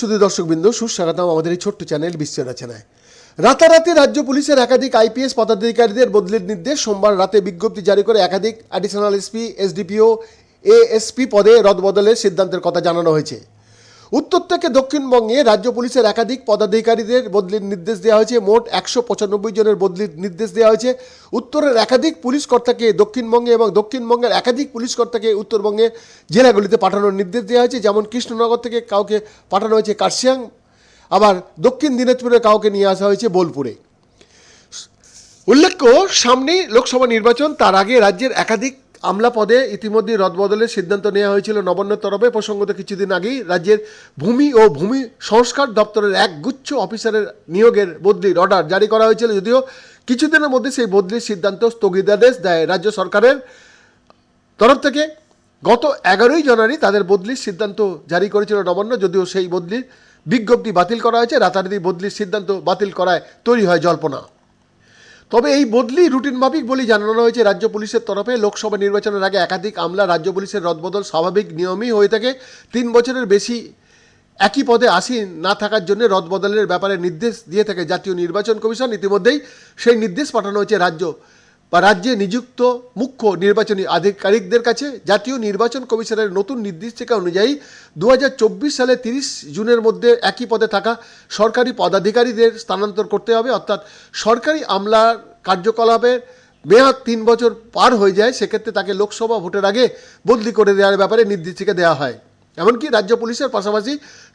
শুধু দর্শকবৃন্দ, সুস্বাগতম আমাদের এই ছোট্ট চ্যানেল বিশ্ব রচনায়। রাতারাতি রাজ্য পুলিশের একাধিক আইপিএস পদাধিকারীদের বদলির নির্দেশ সোমবার রাতে বিজ্ঞপ্তি জারি করে একাধিক অ্যাডিশনাল এসপি এসডিপিও এএসপি পদে রদবদলের সিদ্ধান্তের কথা জানানো হয়েছে। উত্তর থেকে দক্ষিণবঙ্গে রাজ্য পুলিশের একাধিক পদাধিকারীদের বদলির নির্দেশ দেওয়া হয়েছে। মোট একশো পঁচানব্বই জনের বদলির নির্দেশ দেওয়া হয়েছে। উত্তরের একাধিক পুলিশ কর্তাকে দক্ষিণবঙ্গে এবং দক্ষিণবঙ্গের একাধিক পুলিশ কর্তাকে উত্তরবঙ্গে জেলাগুলিতে পাঠানোর নির্দেশ দেওয়া হয়েছে। যেমন কৃষ্ণনগর থেকে কাউকে পাঠানো হয়েছে কার্শিয়াং, আবার দক্ষিণ দিনাজপুরে কাউকে নিয়ে আসা হয়েছে বোলপুরে। উল্লেখ্য, সামনেই লোকসভা নির্বাচন, তার আগে রাজ্যের একাধিক আমলা পদে ইতিমধ্যে রদবদলের সিদ্ধান্ত নেওয়া হয়েছিল নবান্নের তরফে। প্রসঙ্গত কিছুদিন আগেই রাজ্যের ভূমি ও ভূমি সংস্কার দপ্তরের এক গুচ্ছ অফিসারের নিয়োগের বদলির অর্ডার জারি করা হয়েছিল। যদিও কিছুদিনের মধ্যে সেই বদলির সিদ্ধান্ত স্থগিতাদেশ দেয় রাজ্য সরকারের তরফ থেকে। গত এগারোই জানুয়ারি তাদের বদলির সিদ্ধান্ত জারি করেছিল নবান্ন। যদিও সেই বদলির বিজ্ঞপ্তি বাতিল করা হয়েছে, রাতারাতি বদলির সিদ্ধান্ত বাতিল করায় তৈরি হয় জল্পনা। তবে এই বদলি রুটিন মাফিক বলে জানানো হয়েছে রাজ্য পুলিশের তরফে। লোকসভা নির্বাচনের আগে একাধিক আমলা রাজ্য পুলিশের রদবদল স্বাভাবিক নিয়মই হয়ে থাকে। তিন বছরের বেশি একই পদে আসীন না থাকার জন্য রদবদলের ব্যাপারে নির্দেশ দিয়ে থাকে জাতীয় নির্বাচন কমিশন। ইতিমধ্যেই সেই নির্দেশ পাঠানো হয়েছে রাজ্য বা রাজ্যে নিযুক্ত মুখ্য নির্বাচনী আধিকারিকদের কাছে জাতীয় নির্বাচন কমিশনের নতুন নির্দেশিকা অনুযায়ী দু হাজার চব্বিশ সালে তিরিশ জুনের মধ্যে একই পদে থাকা সরকারি পদাধিকারীদের স্থানান্তর করতে হবে। অর্থাৎ সরকারি আমলার কার্যকলাপের মেয়াদ তিন বছর পার হয়ে যায়, সেক্ষেত্রে তাকে লোকসভা ভোটের আগে বদলি করে দেওয়ার ব্যাপারে নির্দেশিকা দেওয়া হয়। এমনকি রাজ্য পুলিশের পাশাপাশি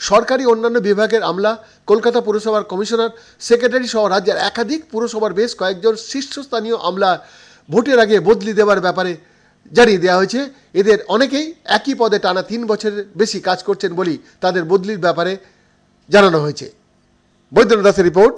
সরকারি অন্যান্য বিভাগের আমলা, কলকাতা পুরসভার কমিশনার, সেক্রেটারি সহ রাজ্যের একাধিক পুরসভার বেশ কয়েকজন শীর্ষস্থানীয় আমলা ভোটের আগে বদলি দেওয়ার ব্যাপারে জানিয়ে দেওয়া হয়েছে। এদের অনেকেই একই পদে টানা তিন বছরের বেশি কাজ করছেন বলেই তাদের বদলির ব্যাপারে জানানো হয়েছে। বৈদ্যনাথ দাসের রিপোর্ট।